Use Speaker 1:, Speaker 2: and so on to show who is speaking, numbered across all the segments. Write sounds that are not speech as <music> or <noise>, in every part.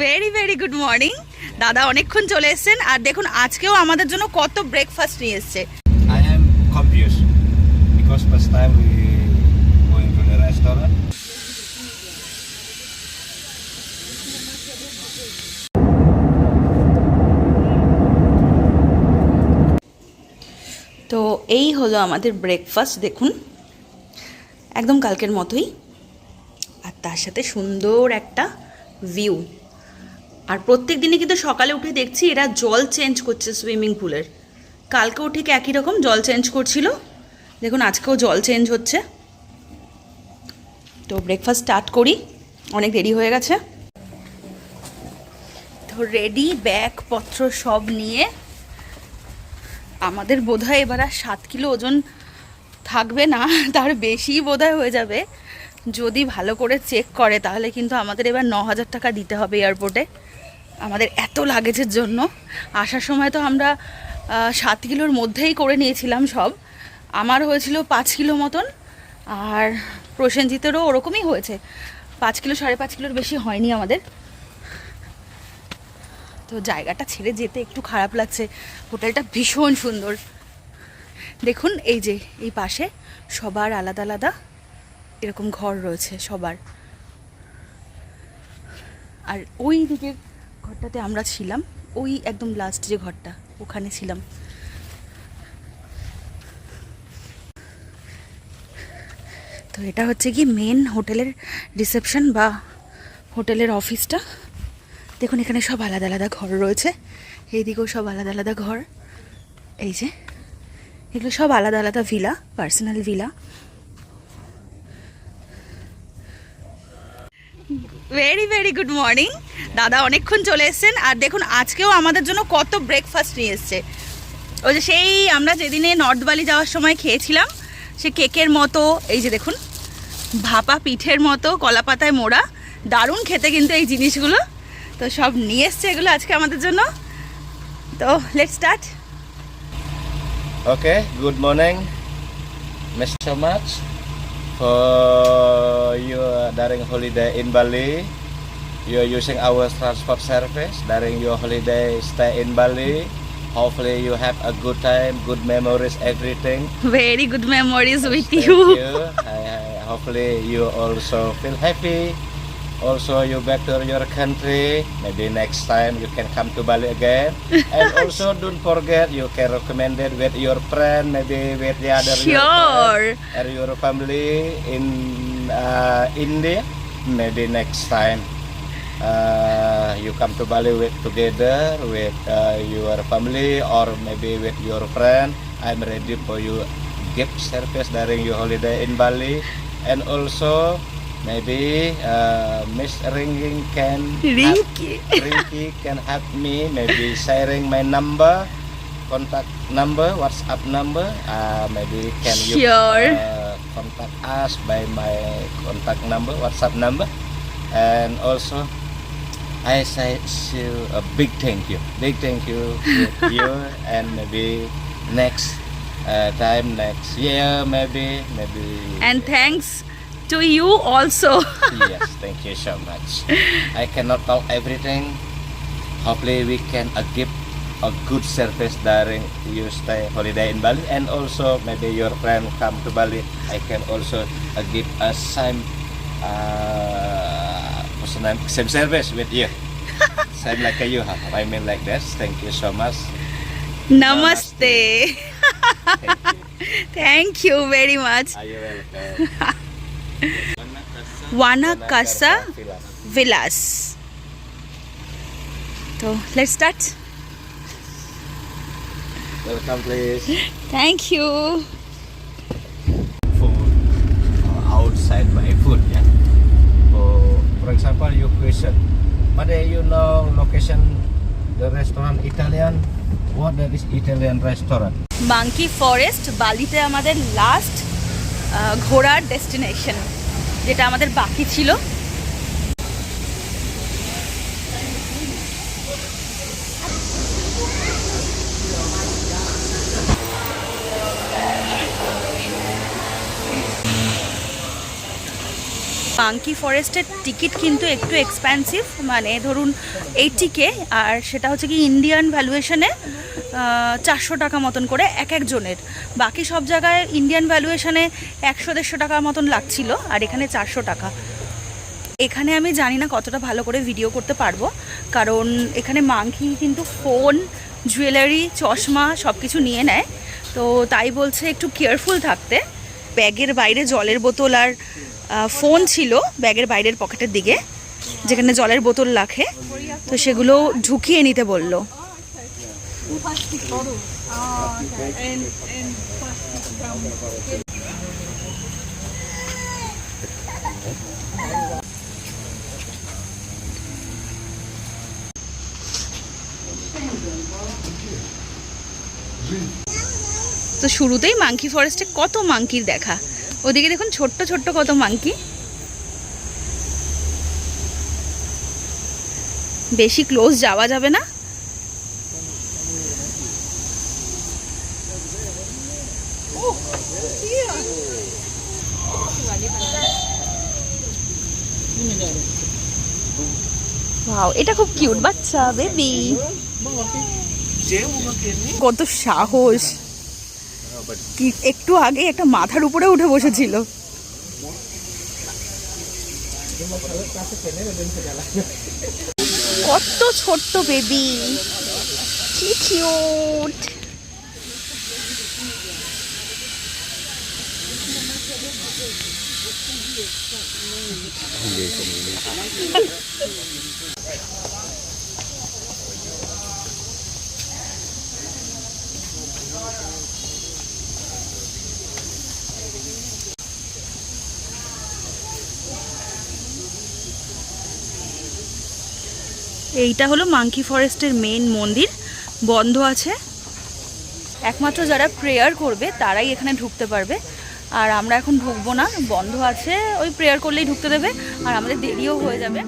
Speaker 1: Very very good morning দাদা অনেকক্ষণ চলে এসেছেন। আর দেখুন আজকেও আমাদের জন্য কত ব্রেকফাস্ট নিয়ে এসছে।
Speaker 2: I am confused because first time we going to the restaurant.
Speaker 1: তো এই হলো আমাদের ব্রেকফাস্ট দেখুন। একদম কালকের মতোই। আর তার সাথে সুন্দর একটা ভিউ আর প্রত্যেক দিনই কিন্তু সকালে উঠে দেখছি এরা জল চেঞ্জ করছে সুইমিং পুলের কালকেও ঠিক একই রকম জল চেঞ্জ করছিল? দেখুন, আজকেও জল চেঞ্জ হচ্ছে। তো ব্রেকফাস্ট স্টার্ট করি। অনেক দেরি হয়ে গেছে। তো রেডি ব্যাগপত্র সব নিয়ে। আমাদের বোধহয় এবার আর সাত কিলো ওজন থাকবে না, তার বেশি বোধহয় হয়ে যাবে। যদি ভালো করে চেক করে, তাহলে কিন্তু আমাদের এবার ন হাজার টাকা দিতে হবে এয়ারপোর্টে আমাদের এত লাগেজের জন্য। আসার সময় তো আমরা সাত কিলোর মধ্যেই করে নিয়েছিলাম সব। আমার হয়েছিল পাঁচ কিলো মতন, আর প্রসেনজিতেরও ওরকমই হয়েছে। পাঁচ কিলো, সাড়ে পাঁচ কিলোর বেশি হয়নি আমাদের। তো জায়গাটা ছেড়ে যেতে একটু খারাপ লাগছে। হোটেলটা ভীষণ সুন্দর। দেখুন, এই যে, এই পাশে সবার আলাদা আলাদা এরকম ঘর রয়েছে সবার। আর ওই দিকের ঘরটাতে আমরা ছিলাম, ওই একদম লাস্ট যে ঘরটা, ওখানে ছিলাম। তো এটা হচ্ছে কি মেন হোটেলের রিসেপশন বা হোটেলের অফিসটা দেখুন, এখানে সব আলাদা আলাদা ঘর রয়েছে। এইদিকেও সব আলাদা আলাদা ঘর। এই যে, এগুলো সব আলাদা আলাদা villa personal villa very very good morning দাদা অনেকক্ষণ চলে এসেছেন। আর দেখুন, আজকেও আমাদের জন্য কত ব্রেকফাস্ট নিয়ে এসছে। ওই যে সেই আমরা যেদিনে নর্থ বালি যাওয়ার সময় খেয়েছিলাম, সে কেকের মতো, এই যে দেখুন, ভাপা পিঠের মতো কলা পাতায় মোড়া, দারুণ খেতে কিন্তু এই জিনিসগুলো। তো সব নিয়ে এসছে এগুলো আজকে আমাদের জন্য। তো let
Speaker 2: start good morning. Miss so uh, you during holiday in Bali, you are using our transport service during your holiday stay in Bali. Hopefully you have a good time, good memories, everything.
Speaker 1: Very good memories with
Speaker 2: Thank
Speaker 1: you.
Speaker 2: you. I, I, hopefully you also feel happy. Also you back to your country. Maybe next time you can come to Bali again. And <laughs> also don't forget you can recommend it with your friend, maybe with the other your
Speaker 1: Sure.
Speaker 2: or your family in uh, India. Maybe next time uh, you come to Bali with together with uh, your family or maybe with your friend. I'm ready for you gift service during your holiday in Bali, and also Maybe uh, Miss Ringing can Rinky.
Speaker 1: Have,
Speaker 2: Rinky can help me. Maybe sharing my number, contact number, WhatsApp number. Uh, maybe can you uh, contact us by my contact number, WhatsApp number, and also I say you a big thank you, big thank you to you, <laughs> and maybe next uh, time next year maybe maybe.
Speaker 1: And thanks to you also. <laughs>
Speaker 2: yes, thank you so much. I cannot tell everything. Hopefully, we can uh, give a good service during you stay holiday in Bali, and also maybe your friend come to Bali. I can also uh, give a same uh, same service with you. <laughs> same like you. Huh? I mean like this. Thank you so much.
Speaker 1: Namaste. Namaste.
Speaker 2: Thank <laughs> you.
Speaker 1: Thank you very much.
Speaker 2: Are you welcome?
Speaker 1: Wanakasa
Speaker 2: Villas.
Speaker 1: Villus তো let start
Speaker 2: Welcome, please.
Speaker 1: Thank you
Speaker 2: food uh, outside my food yeah so for example you question but uh, you know location the restaurant Italian what that is Italian restaurant
Speaker 1: Monkey Forest বালিতে আমাদের last ঘোরার destination যেটা আমাদের বাকি ছিল। Monkey ফরেস্টের ticket কিন্তু একটু এক্সপেন্সিভ মানে ধরুন এইটিকে আর সেটা হচ্ছে কি ইন্ডিয়ান ভ্যালুয়েশনে চারশো টাকা মতন করে এক একজনের বাকি সব জায়গায় ইন্ডিয়ান ভ্যালুয়েশনে একশো, দেড়শো টাকা মতন লাগছিল, আর এখানে চারশো টাকা। এখানে আমি জানি না কতটা ভালো করে ভিডিও করতে পারব, কারণ এখানে মাংকি কিন্তু ফোন জুয়েলারি চশমা সব কিছু নিয়ে নেয়। তো তাই বলছে একটু কেয়ারফুল থাকতে। ব্যাগের বাইরে জলের বোতল আর ফোন ছিল ব্যাগের বাইরের পকেটের দিকে, যেখানে জলের বোতল রাখে। তো সেগুলো ঢুকিয়ে নিতে বলল। তো শুরুতেই মাঙ্কি ফরেস্টে কত মাঙ্কির দেখা? ওদিকে দেখুন ছোট্ট ছোট্ট কত মাঙ্কি বেশি ক্লোজ যাওয়া যাবে না। এটা খুব কিউট বাচ্চা বেবি কত সাহস। কি, একটু আগে একটা মাথার উপরে উঠে বসেছিল। কত ছোট্ট বেবি কি কিউট এইটা হলো মাঙ্কি ফরেস্টের মেন মন্দির। বন্ধ আছে। একমাত্র যারা প্রেয়ার করবে, তারাই এখানে ঢুকতে পারবে। আর আমরা এখন ঢুকবো না, বন্ধ আছে, ওই প্রেয়ার করলেই ঢুকতে দেবে, আর আমাদের দেরিও হয়ে যাবে।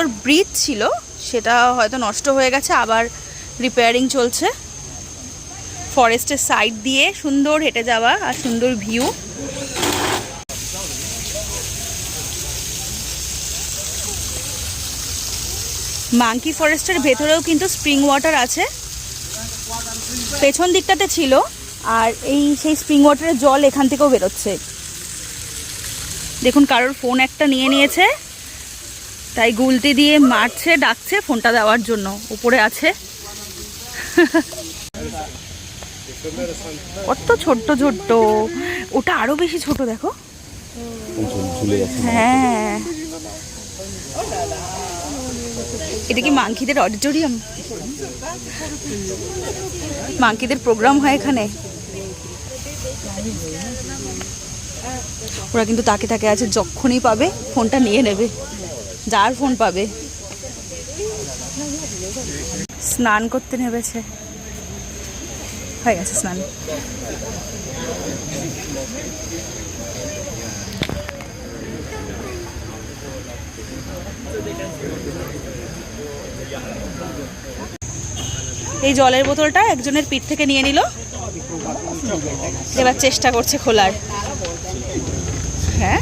Speaker 1: সুন্দর ব্রিজ ছিল, সেটা হয়তো নষ্ট হয়ে গেছে, আবার রিপেয়ারিং চলছে। ফরেস্টের সাইড দিয়ে সুন্দর হেঁটে যাওয়া আর সুন্দর ভিউ মাঙ্কি ফরেস্টের ভেতরেও কিন্তু স্প্রিং ওয়াটার আছে। পেছন দিকটাতে ছিল, আর এই সেই স্প্রিং ওয়াটারের জল এখান থেকেও বেরোচ্ছে। দেখুন, কারোর ফোন একটা নিয়ে নিয়েছে। তাই গুলতি দিয়ে মারছে, ডাকছে, ফোনটা দেওয়ার জন্য। উপরে আছে। কত ছোট্ট ছোট্ট। ওটা আরও বেশি ছোট, দেখো। হ্যাঁ। এটা কি মাংকিদের অডিটোরিয়াম? মাংকিদের প্রোগ্রাম হয় এখানে। ওরা কিন্তু তাকে তাকে আছে যখনই পাবে, ফোনটা নিয়ে নেবে। যার ফোন পাবে। স্নান করতে নেবেছে হয়ে গেছে স্নান। এই জলের বোতলটা একজনের পিঠ থেকে নিয়ে নিল। এবার চেষ্টা করছে খোলার। হ্যাঁ?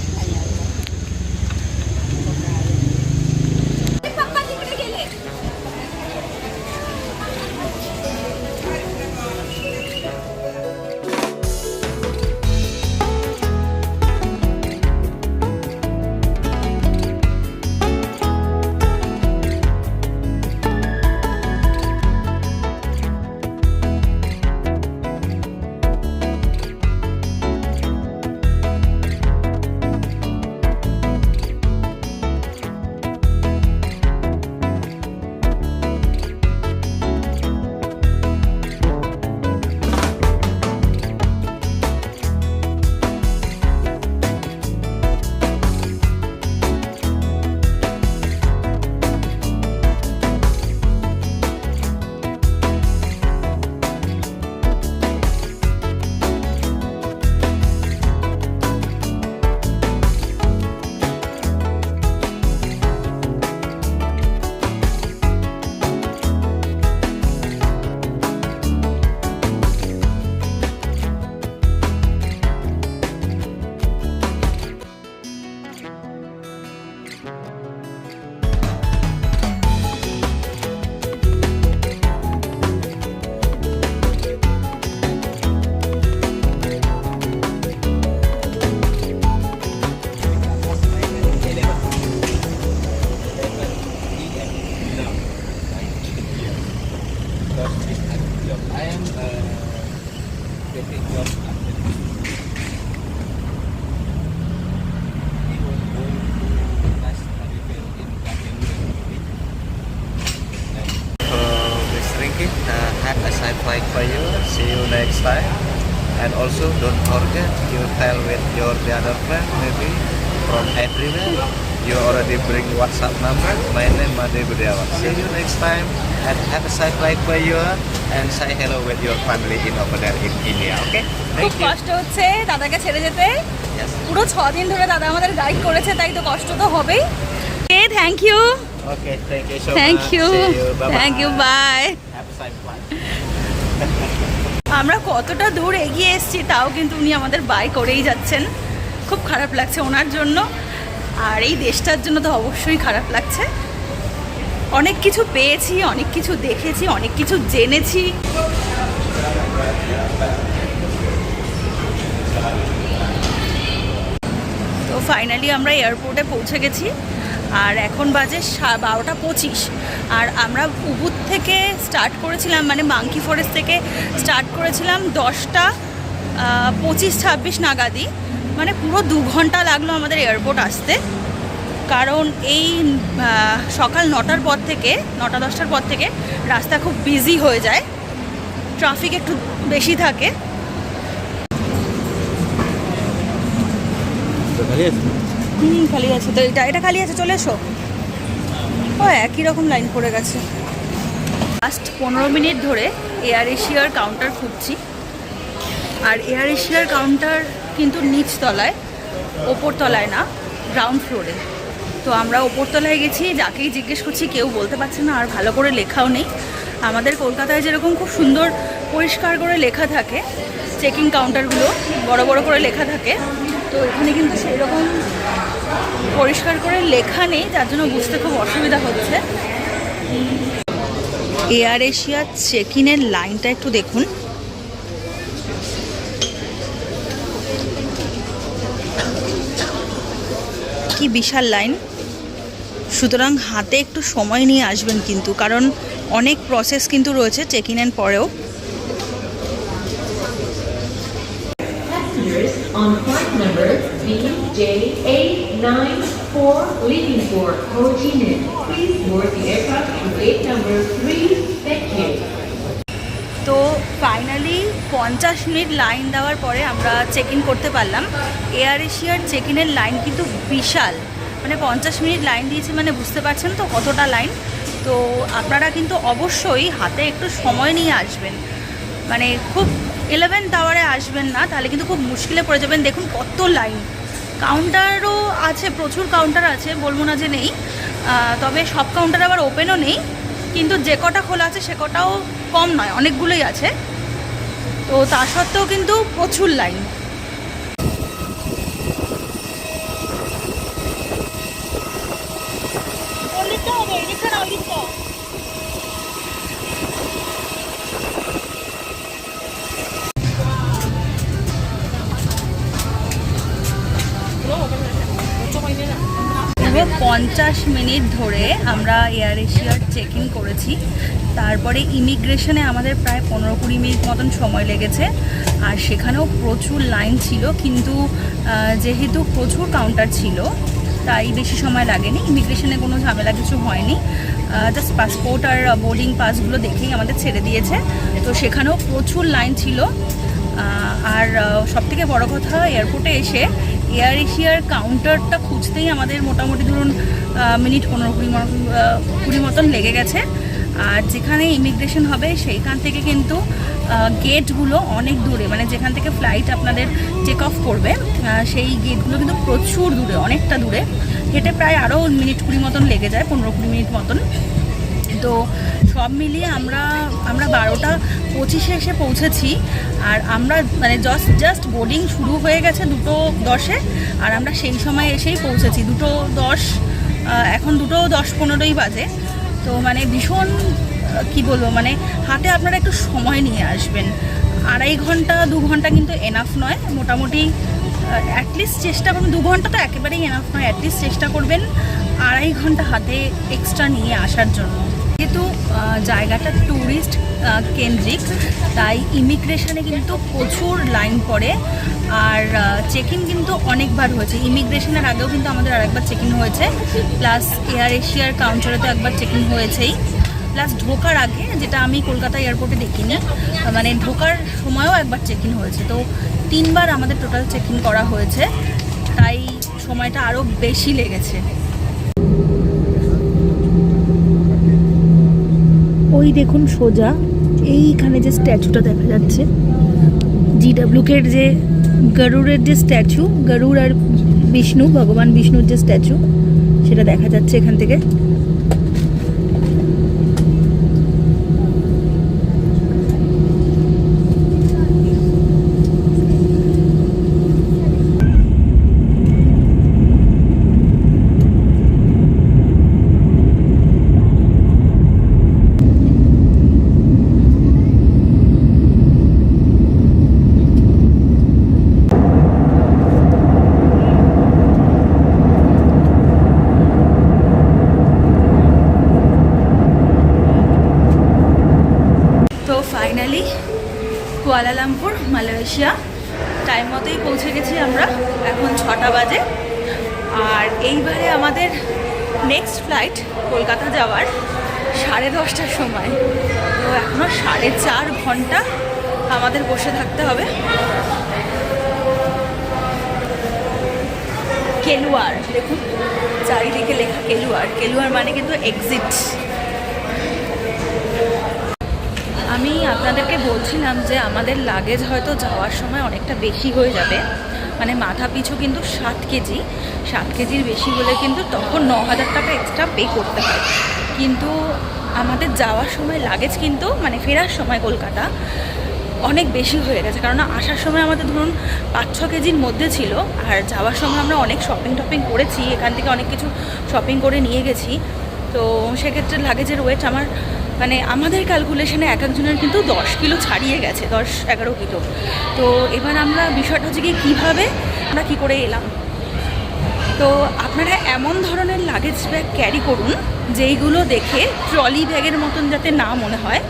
Speaker 2: Side flight for you. See you next time. And also don't forget you tell with your the other friend maybe from everywhere. You already bring WhatsApp number. My name Made Budiawan. See you next time and have a side flight for you and say hello with your family in over there in India. Okay?
Speaker 1: খুব
Speaker 2: Thank you.
Speaker 1: কষ্ট হচ্ছে দাদাকে ছেড়ে যেতে
Speaker 2: Yes.
Speaker 1: পুরো ছ দিন ধরে দাদা আমাদের গাইড করেছে তাই তো কষ্ট তো হবেই thank you
Speaker 2: Okay. Thank you so
Speaker 1: thank
Speaker 2: much.
Speaker 1: You
Speaker 2: See you. Bye
Speaker 1: thank you bye
Speaker 2: Have a side flight.
Speaker 1: আমরা কতটা দূর এগিয়ে এসেছি তাও কিন্তু উনি আমাদের বাই করেই যাচ্ছেন। খুব খারাপ লাগছে ওনার জন্য। আর এই দেশটার জন্য তো অবশ্যই খারাপ লাগছে। অনেক কিছু পেয়েছি, অনেক কিছু দেখেছি, অনেক কিছু জেনেছি। তো ফাইনালি আমরা এয়ারপোর্টে পৌঁছে গেছি। আর এখন বাজে বারোটা পঁচিশ। আর আমরা উবুর থেকে স্টার্ট করেছিলাম মানে মাঙ্কি ফরেস্ট থেকে স্টার্ট করেছিলাম দশটা পঁচিশ ছাব্বিশ নাগাদই। মানে পুরো দু ঘণ্টা লাগল আমাদের এয়ারপোর্ট আসতে। কারণ এই সকাল নটার পর থেকে, নটা দশটার পর থেকে রাস্তা খুব বিজি হয়ে যায়। ট্রাফিক একটু বেশি থাকে। হুম, খালি আছে। তো এটা এটা খালি আছে, চলে এসো। ও, একই রকম লাইন পড়ে গেছে। লাস্ট পনেরো মিনিট ধরে এয়ার এশিয়ার কাউন্টার খুঁজছি। আর এয়ার এশিয়ার কাউন্টার কিন্তু নিচ তলায়, ওপর তলায় না গ্রাউন্ড ফ্লোরে তো আমরা ওপর তলায় গেছি, যাকেই জিজ্ঞেস করছি, কেউ বলতে পারছে না, আর ভালো করে লেখাও নেই। আমাদের কলকাতায় যেরকম খুব সুন্দর পরিষ্কার করে লেখা থাকে চেকিং কাউন্টারগুলো বড় বড় করে লেখা থাকে তো এখানে কিন্তু সেই রকম পরিষ্কার করে লেখা নেই, যার জন্য বুঝতে খুব অসুবিধা হচ্ছে। এয়ার এশিয়ার চেক ইনের লাইনটা একটু দেখুন। কি বিশাল লাইন। সুতরাং হাতে একটু সময় নিয়ে আসবেন কিন্তু, কারণ অনেক প্রসেস কিন্তু রয়েছে চেক ইনের পরেও।
Speaker 3: On flight number VJ894 leaving for Ho Chi Minh, please board the aircraft to gate number 3. Thank you.
Speaker 1: তো ফাইনালি পঞ্চাশ মিনিট লাইন দেওয়ার পরে আমরা চেক ইন করতে পারলাম। এয়ার এশিয়ার চেক ইনের লাইন কিন্তু বিশাল। মানে পঞ্চাশ মিনিট লাইন দিয়েছে মানে বুঝতে পারছেন তো কতটা লাইন তো আপনারা কিন্তু অবশ্যই হাতে একটু সময় নিয়ে আসবেন। মানে খুব ইলেভেন টাওয়ারে আসবেন না, তাহলে কিন্তু খুব মুশকিলে পড়ে যাবেন। দেখুন কত লাইন কাউন্টারও আছে, প্রচুর কাউন্টার আছে, বলব না যে নেই। তবে সব কাউন্টার আবার ওপেনও নেই, কিন্তু যে কটা খোলা আছে সে কটাও কম নয়, অনেকগুলোই আছে। তো তা সত্ত্বেও কিন্তু প্রচুর লাইন পঞ্চাশ মিনিট ধরে আমরা এয়ার এশিয়ার চেক ইন করেছি। তারপরে ইমিগ্রেশনে আমাদের প্রায় পনেরো কুড়ি মিনিট মতন সময় লেগেছে। আর সেখানেও প্রচুর লাইন ছিল, কিন্তু যেহেতু প্রচুর কাউন্টার ছিল, তাই বেশি সময় লাগেনি। ইমিগ্রেশনে কোনো ঝামেলা কিছু হয়নি। জাস্ট পাসপোর্ট আর বোর্ডিং পাসগুলো দেখেই আমাদের ছেড়ে দিয়েছে। তো সেখানেও প্রচুর লাইন ছিল। আর সব থেকে বড় কথা এয়ারপোর্টে এসে এয়ার এশিয়ার কাউন্টারটা খুঁজতেই আমাদের মোটামুটি ধরুন মিনিট পনেরো কুড়ি কুড়ি মতন লেগে গেছে। আর যেখানে ইমিগ্রেশন হবে সেইখান থেকে কিন্তু গেটগুলো অনেক দূরে মানে যেখান থেকে ফ্লাইট আপনাদের টেক অফ করবে সেই গেটগুলো কিন্তু প্রচুর দূরে, অনেকটা দূরে। হেঁটে প্রায় আরও মিনিট কুড়ি মতন লেগে যায়, পনেরো কুড়ি মিনিট মতন। তো সব মিলিয়ে আমরা আমরা বারোটা পঁচিশে এসে পৌঁছেছি। আর আমরা মানে জাস্ট জাস্ট বোর্ডিং শুরু হয়ে গেছে দুটো দশে, আর আমরা সেই সময় এসেই পৌঁছেছি। দুটো দশ এখন দুটো দশ পনেরোই বাজে। তো মানে ভীষণ কি বলব মানে হাতে আপনারা একটু সময় নিয়ে আসবেন। আড়াই ঘণ্টা, দু ঘণ্টা কিন্তু এনাফ নয়। মোটামুটি অ্যাটলিস্ট চেষ্টা করুন, দু ঘণ্টা তো একেবারেই এনাফ নয়। অ্যাটলিস্ট চেষ্টা করবেন আড়াই ঘণ্টা হাতে এক্সট্রা নিয়ে আসার জন্য। যেহেতু জায়গাটা ট্যুরিস্ট কেন্দ্রিক, তাই ইমিগ্রেশনে কিন্তু প্রচুর লাইন পড়ে। আর চেক কিন্তু অনেকবার হয়েছে। ইমিগ্রেশনের আগেও কিন্তু আমাদের আরেকবার চেক হয়েছে। প্লাস এয়ার এশিয়ার কাউন্টারে তো একবার চেক হয়েছেই। প্লাস ঢোকার আগে, যেটা আমি কলকাতা এয়ারপোর্টে দেখিনি মানে ঢোকার সময়ও একবার চেক ইন হয়েছে। তো তিনবার আমাদের টোটাল চেক ইন করা হয়েছে। তাই সময়টা আরও বেশি লেগেছে। ওই দেখুন সোজা, এইখানে যে স্ট্যাচুটা দেখা যাচ্ছে জিডাব্লুকের যে গরুড়ের যে স্ট্যাচু গরুড় আর বিষ্ণু, ভগবান বিষ্ণুর যে স্ট্যাচু সেটা দেখা যাচ্ছে এখান থেকে তো ফাইনালি কুয়ালালামপুর মালয়েশিয়া টাইম মতোই পৌঁছে গেছি আমরা। এখন ছটা বাজে। আর এইবারে আমাদের নেক্সট ফ্লাইট কলকাতা যাওয়ার সাড়ে দশটার সময়। তো এখনও সাড়ে চার ঘণ্টা আমাদের বসে থাকতে হবে। কেলুয়ার, দেখুন, চারিদিকে লেখা কেলুয়ার। কেলুয়ার মানে কিন্তু এক্সিট আমি আপনাদেরকে বলছিলাম যে আমাদের লাগেজ হয়তো যাওয়ার সময় অনেকটা বেশি হয়ে যাবে। মানে মাথা পিছু কিন্তু সাত কেজি। সাত কেজির বেশি হলে কিন্তু তখন ন হাজার টাকা এক্সট্রা পে করতে হয়। কিন্তু আমাদের যাওয়ার সময় লাগেজ কিন্তু মানে ফেরার সময় কলকাতা অনেক বেশি হয়ে গেছে। কারণ আসার সময় আমাদের ধরুন পাঁচ, ছ কেজির মধ্যে ছিল। আর যাওয়ার সময় আমরা অনেক শপিং টপিং করেছি। এখান থেকে অনেক কিছু শপিং করে নিয়ে গেছি। তো সেক্ষেত্রে লাগেজের ওয়েট আমার মানে আমাদের ক্যালকুলেশনে এক একজনের কিন্তু দশ কিলো ছাড়িয়ে গেছে, দশ এগারো কিলো তো এবার আমরা বিষয়টা হচ্ছে কি কীভাবে আমরা কী করে এলাম? তো আপনারা এমন ধরনের লাগেজ ব্যাগ ক্যারি করুন, যেইগুলো দেখে ট্রলি ব্যাগের মতন যাতে না মনে হয়।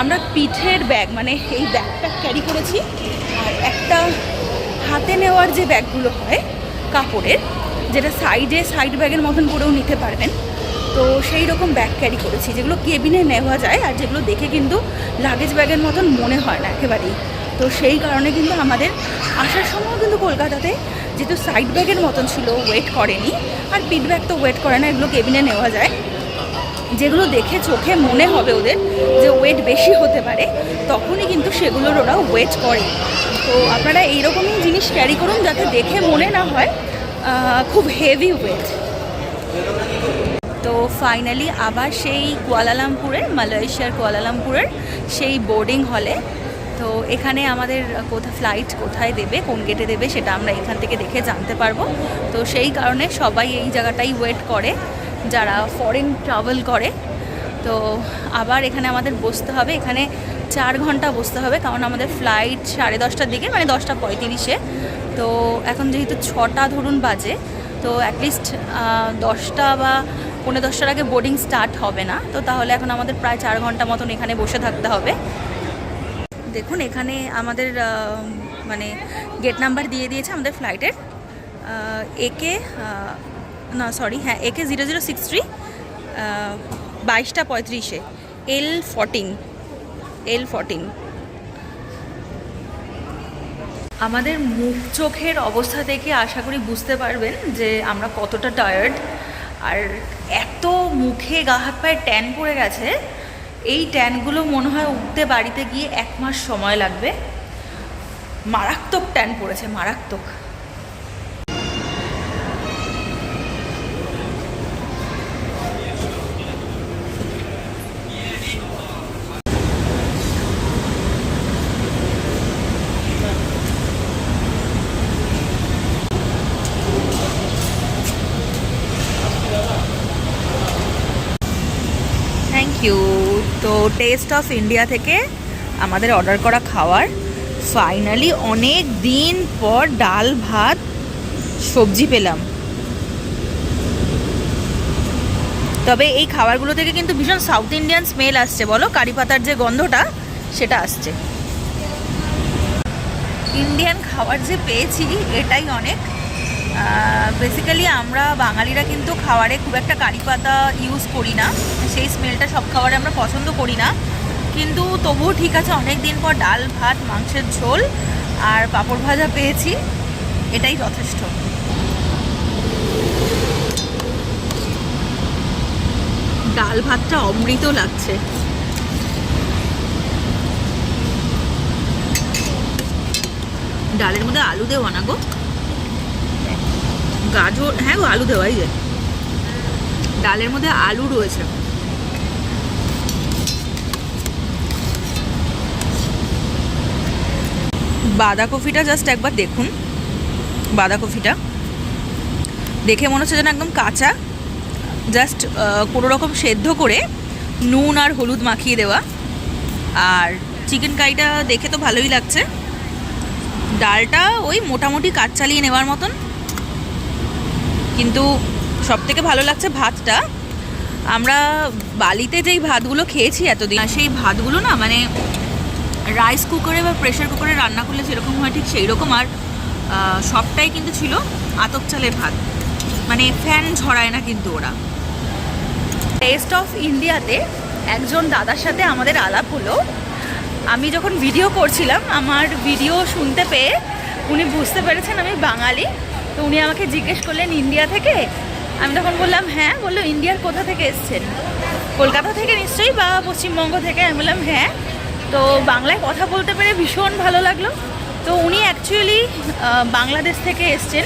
Speaker 1: আমরা পিঠের ব্যাগ মানে এই ব্যাগটা ক্যারি করেছি, আর একটা হাতে নেওয়ার যে ব্যাগগুলো হয়, কাপড়ের, যেটা সাইডে সাইড ব্যাগের মতন করেও নিতে পারবেন। তো সেই রকম ব্যাগ ক্যারি করেছি, যেগুলো কেবিনে নেওয়া যায় আর যেগুলো দেখে কিন্তু লাগেজ ব্যাগের মতন মনে হয় না একেবারেই। তো সেই কারণে কিন্তু আমাদের আসার সময়ও কিন্তু কলকাতাতে যেহেতু সাইড ব্যাগের মতন ছিল ওয়েট করেনি। আর পিট ব্যাগ তো ওয়েট করে না, এগুলো কেবিনে নেওয়া যায়। যেগুলো দেখে চোখে মনে হবে ওদের যে ওয়েট বেশি হতে পারে, তখনই কিন্তু সেগুলোর ওরা ওয়েট করে। তো আপনারা এইরকমই জিনিস ক্যারি করুন যাতে দেখে মনে না হয় খুব হেভি ওয়েট তো ফাইনালি আবার সেই কুয়ালালামপুরের, মালয়েশিয়ার কুয়ালালামপুরের সেই বোর্ডিং হলে তো এখানে আমাদের কোথা ফ্লাইট কোথায় দেবে, কোন গেটে দেবে, সেটা আমরা এখান থেকে দেখে জানতে পারব। তো সেই কারণে সবাই এই জায়গাটাই ওয়েট করে, যারা ফরেন ট্রাভেল করে। তো আবার এখানে আমাদের বসতে হবে, এখানে চার ঘণ্টা বসতে হবে, কারণ আমাদের ফ্লাইট সাড়ে দশটার দিকে মানে দশটা পঁয়ত্রিশে। তো এখন যেহেতু ছটা ধরুন বাজে, তো অ্যাটলিস্ট দশটা বা পৌনে দশটার আগে বোর্ডিং স্টার্ট হবে না, তো তাহলে এখন আমাদের প্রায় চার ঘণ্টা মতন এখানে বসে থাকতে হবে। দেখুন, এখানে আমাদের মানে গেট নাম্বার দিয়ে দিয়েছে আমাদের ফ্লাইটের একে না সরি হ্যাঁ একে জিরো জিরো সিক্স থ্রি বাইশটা পঁয়ত্রিশে এল ফোরটিন এল ফোরটিন আমাদের মুখ চোখের অবস্থা দেখে আশা করি বুঝতে পারবেন যে আমরা কতটা টায়ার্ড আর এত মুখে গা হাত পায়ে ট্যান পড়ে গেছে, এই ট্যানগুলো মনে হয় উঠতে বাড়িতে গিয়ে এক মাস সময় লাগবে। মারাত্মক ট্যান পড়েছে, মারাত্মক থ্যাংক ইউ তো টেস্ট অফ ইন্ডিয়া থেকে আমাদের অর্ডার করা খাবার। ফাইনালি অনেক দিন পর ডাল, ভাত, সবজি পেলাম। তবে এই খাবারগুলো থেকে কিন্তু ভীষণ সাউথ ইন্ডিয়ান স্মেল আসছে, বলো? কারি পাতার যে গন্ধটা, সেটা আসছে। ইন্ডিয়ান খাবার যে পেয়েছি, এটাই অনেক। বেসিক্যালি আমরা বাঙালিরা কিন্তু খাবারে খুব একটা কারি পাতা ইউজ করি না। সেই স্মেলটা সব খাবারে আমরা পছন্দ করি না। কিন্তু তবুও ঠিক আছে অনেক দিন পর ডাল, ভাত, মাংসের ঝোল আর পাঁপড় ভাজা পেয়েছি। এটাই যথেষ্ট। ডাল ভাতটা অমৃত লাগছে। ডালের মধ্যে আলু দেওয়া না গো। গাজর হ্যাঁ আলু দেওয়াই যায়। ডালের মধ্যে আলু রয়েছে। বাঁধাকপিটা জাস্ট একবার দেখুন। বাঁধাকপিটা। দেখে মনে হচ্ছে যেন একদম কাঁচা। জাস্ট কোনো রকম সেদ্ধ করে নুন আর হলুদ মাখিয়ে দেওয়া। আর চিকেন কারিটা দেখে তো ভালোই লাগছে। ডালটা ওই মোটামুটি কাজ চালিয়ে নেওয়ার মতন। কিন্তু সব থেকে ভালো লাগছে ভাতটা। আমরা বালিতে যেই ভাতগুলো খেয়েছি এতদিন সেই ভাতগুলো না মানে রাইস কুকারে বা প্রেশার কুকারে রান্না করলে যেরকম হয় ঠিক সেই রকম আর সবটাই কিন্তু ছিল আতপ চালের ভাত। মানে ফ্যান ঝরায় না কিন্তু ওরা। টেস্ট অফ ইন্ডিয়াতে একজন দাদার সাথে আমাদের আলাপ হলো। আমি যখন ভিডিও করছিলাম, আমার ভিডিও শুনতে পেয়ে উনি বুঝতে পেরেছেন আমি বাঙালি। তো উনি আমাকে জিজ্ঞেস করলেন, ইন্ডিয়া থেকে? আমি তখন বললাম হ্যাঁ। বলল, ইন্ডিয়ার কোথা থেকে এসছেন? কলকাতা থেকে নিশ্চয়ই বা পশ্চিমবঙ্গ থেকে? আমি বললাম হ্যাঁ। তো বাংলায় কথা বলতে পেরে ভীষণ ভালো লাগল। তো উনি অ্যাকচুয়ালি বাংলাদেশ থেকে এসছেন।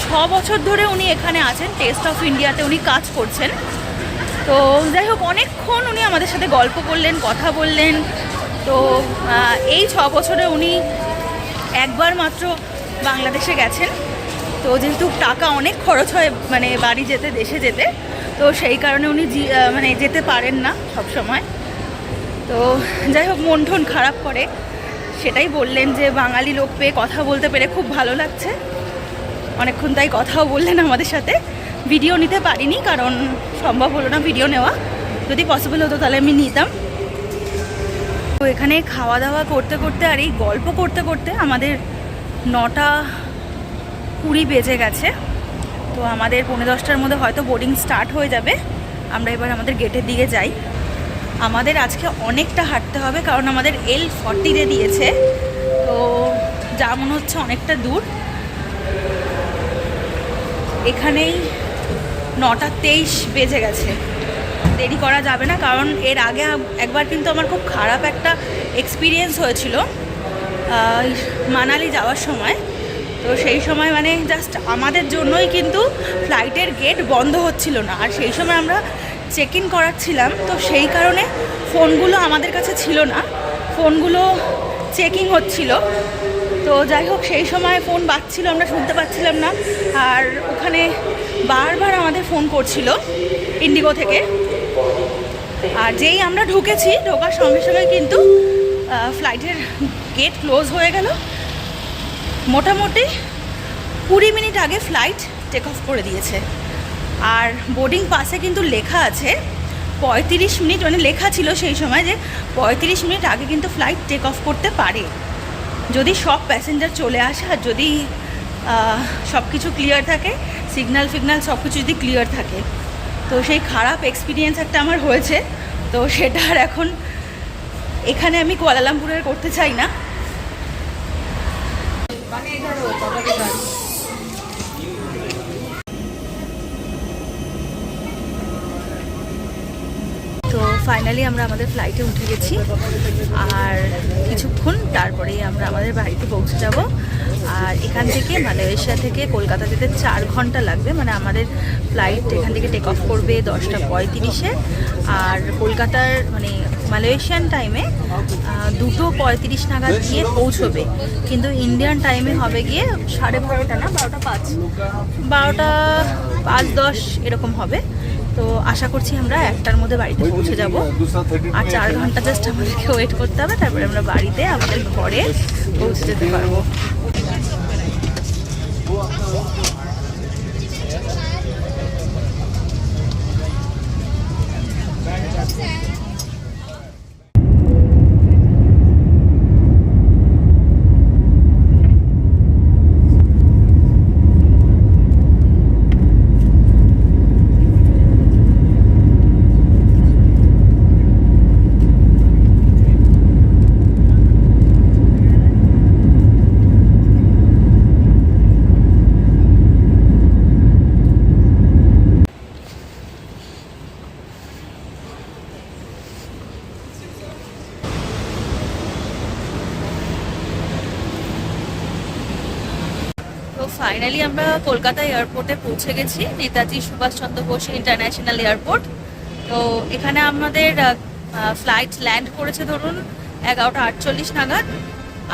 Speaker 1: ছ বছর ধরে উনি এখানে আছেন টেস্ট অফ ইন্ডিয়াতে উনি কাজ করছেন। তো যাই হোক, অনেকক্ষণ উনি আমাদের সাথে গল্প করলেন, কথা বললেন। তো এই ছ বছরে উনি একবার মাত্র বাংলাদেশে গেছেন। তো যেহেতু টাকা অনেক খরচ হয় মানে বাড়ি যেতে, দেশে যেতে, তো সেই কারণে উনি মানে যেতে পারেন না সব সময়। তো যাই হোক, মন টন খারাপ করে। সেটাই বললেন যে বাঙালি লোক পেয়ে কথা বলতে পেরে খুব ভালো লাগছে। অনেকক্ষণ তাই কথাও বললেন আমাদের সাথে। ভিডিও নিতে পারিনি, কারণ সম্ভব হলো না ভিডিও নেওয়া। যদি পসিবল হতো তাহলে আমি নিতাম। তো এখানে খাওয়া দাওয়া করতে করতে আর এই গল্প করতে করতে আমাদের নটা কুড়ি বেজে গেছে। তো আমাদের পনেরো দশটার মধ্যে হয়তো বোর্ডিং স্টার্ট হয়ে যাবে। আমরা এবার আমাদের গেটের দিকে যাই। আমাদের আজকে অনেকটা হাঁটতে হবে কারণ আমাদের এল ফর্টিতে দিয়েছে। তো যা মনে হচ্ছে অনেকটা দূর। এখানেই নটা তেইশ বেজে গেছে। দেরি করা যাবে না কারণ এর আগে একবার কিন্তু আমার খুব খারাপ একটা এক্সপিরিয়েন্স হয়েছিল। মানালি যাওয়ার সময়। তো সেই সময় মানে জাস্ট আমাদের জন্যই কিন্তু ফ্লাইটের গেট বন্ধ হচ্ছিল না। আর সেই সময় আমরা চেক ইন করাচ্ছিলাম, তো সেই কারণে ফোনগুলো আমাদের কাছে ছিল না। ফোনগুলো চেকিং হচ্ছিল। তো যাই হোক, সেই সময় ফোন বাজছিল, আমরা শুনতে পাচ্ছিলাম না। আর ওখানে বারবার আমাদের ফোন করছিল ইন্ডিগো থেকে। আর যেই আমরা ঢুকেছি, ঢোকার সঙ্গে সঙ্গে কিন্তু ফ্লাইটের গেট ক্লোজ হয়ে গেল। মোটামুটি কুড়ি মিনিট আগে ফ্লাইট টেক অফ করে দিয়েছে। আর বোর্ডিং পাসে কিন্তু লেখা আছে পঁয়ত্রিশ মিনিট মানে লেখা ছিল সেই সময় যে পঁয়ত্রিশ মিনিট আগে কিন্তু ফ্লাইট টেক অফ করতে পারে। যদি সব প্যাসেঞ্জার চলে আসে আর যদি সব কিছু ক্লিয়ার থাকে সিগন্যাল ফিগনাল সব কিছু যদি ক্লিয়ার থাকে। তো সেই খারাপ এক্সপিরিয়েন্স একটা আমার হয়েছে। তো সেটা আর এখন এখানে আমি কোয়ালালামপুরের করতে চাই না। 但是，我找到这个。ফাইনালি আমরা আমাদের ফ্লাইটে উঠে গেছি। আর কিছুক্ষণ তারপরেই আমরা আমাদের বাড়িতে পৌঁছে যাব। আর এখান থেকে মালয়েশিয়া থেকে কলকাতা যেতে চার ঘণ্টা লাগবে। মানে আমাদের ফ্লাইট এখান থেকে টেক অফ করবে দশটা পঁয়ত্রিশে। আর কলকাতার মানে মালয়েশিয়ান টাইমে দুটো পঁয়ত্রিশ নাগাদ গিয়ে পৌঁছবে। কিন্তু ইন্ডিয়ান টাইমে হবে গিয়ে সাড়ে বারোটা না, বারোটা পাঁচ। বারোটা পাঁচ দশ এরকম হবে। তো আশা করছি আমরা একটার মধ্যে বাড়িতে পৌঁছে যাব। আর চার ঘণ্টা জাস্ট আমাদেরকে ওয়েট করতে হবে তারপরে আমরা বাড়িতে আমাদের ঘরে পৌঁছে যেতে পারব। ফাইনালি আমরা কলকাতা এয়ারপোর্টে পৌঁছে গেছি, নেতাজি সুভাষচন্দ্র বোস ইন্টারন্যাশনাল এয়ারপোর্ট তো এখানে আমাদের ফ্লাইট ল্যান্ড করেছে ধরুন এগারোটা আটচল্লিশ নাগাদ।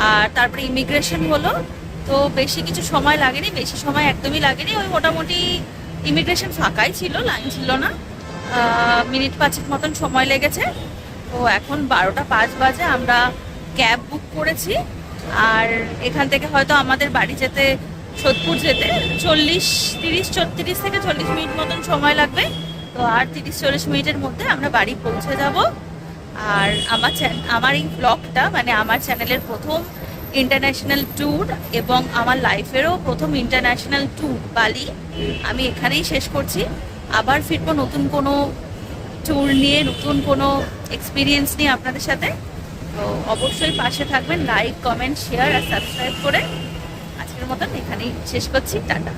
Speaker 1: আর তারপরে ইমিগ্রেশন হলো। তো বেশি কিছু সময় লাগেনি, বেশি সময় একদমই লাগেনি। ওই মোটামুটি ইমিগ্রেশন ফাঁকাই ছিল লাইন ছিল না। মিনিট পাঁচেক মতন সময় লেগেছে। তো এখন বারোটা পাঁচ বাজে, আমরা ক্যাব বুক করেছি। আর এখান থেকে হয়তো আমাদের বাড়ি যেতে সোদপুর যেতে। চল্লিশ, তিরিশ, ছত্রিশ থেকে চল্লিশ মিনিট মতন সময় লাগবে। তো আর তিরিশ, চল্লিশ মিনিটের মধ্যে আমরা বাড়ি পৌঁছে যাব। আর আমার আমার এই ব্লগটা মানে আমার চ্যানেলের প্রথম ইন্টারন্যাশনাল ট্যুর এবং আমার লাইফেরও প্রথম ইন্টারন্যাশনাল ট্যুর বালি, আমি এখানেই শেষ করছি। আবার ফিরবো নতুন কোনো ট্যুর নিয়ে, নতুন কোনো এক্সপিরিয়েন্স নিয়ে আপনাদের সাথে। তো অবশ্যই পাশে থাকবেন লাইক কমেন্ট শেয়ার আর সাবস্ক্রাইব করে। আজকের মতন এখানেই শেষ করছি টাটা।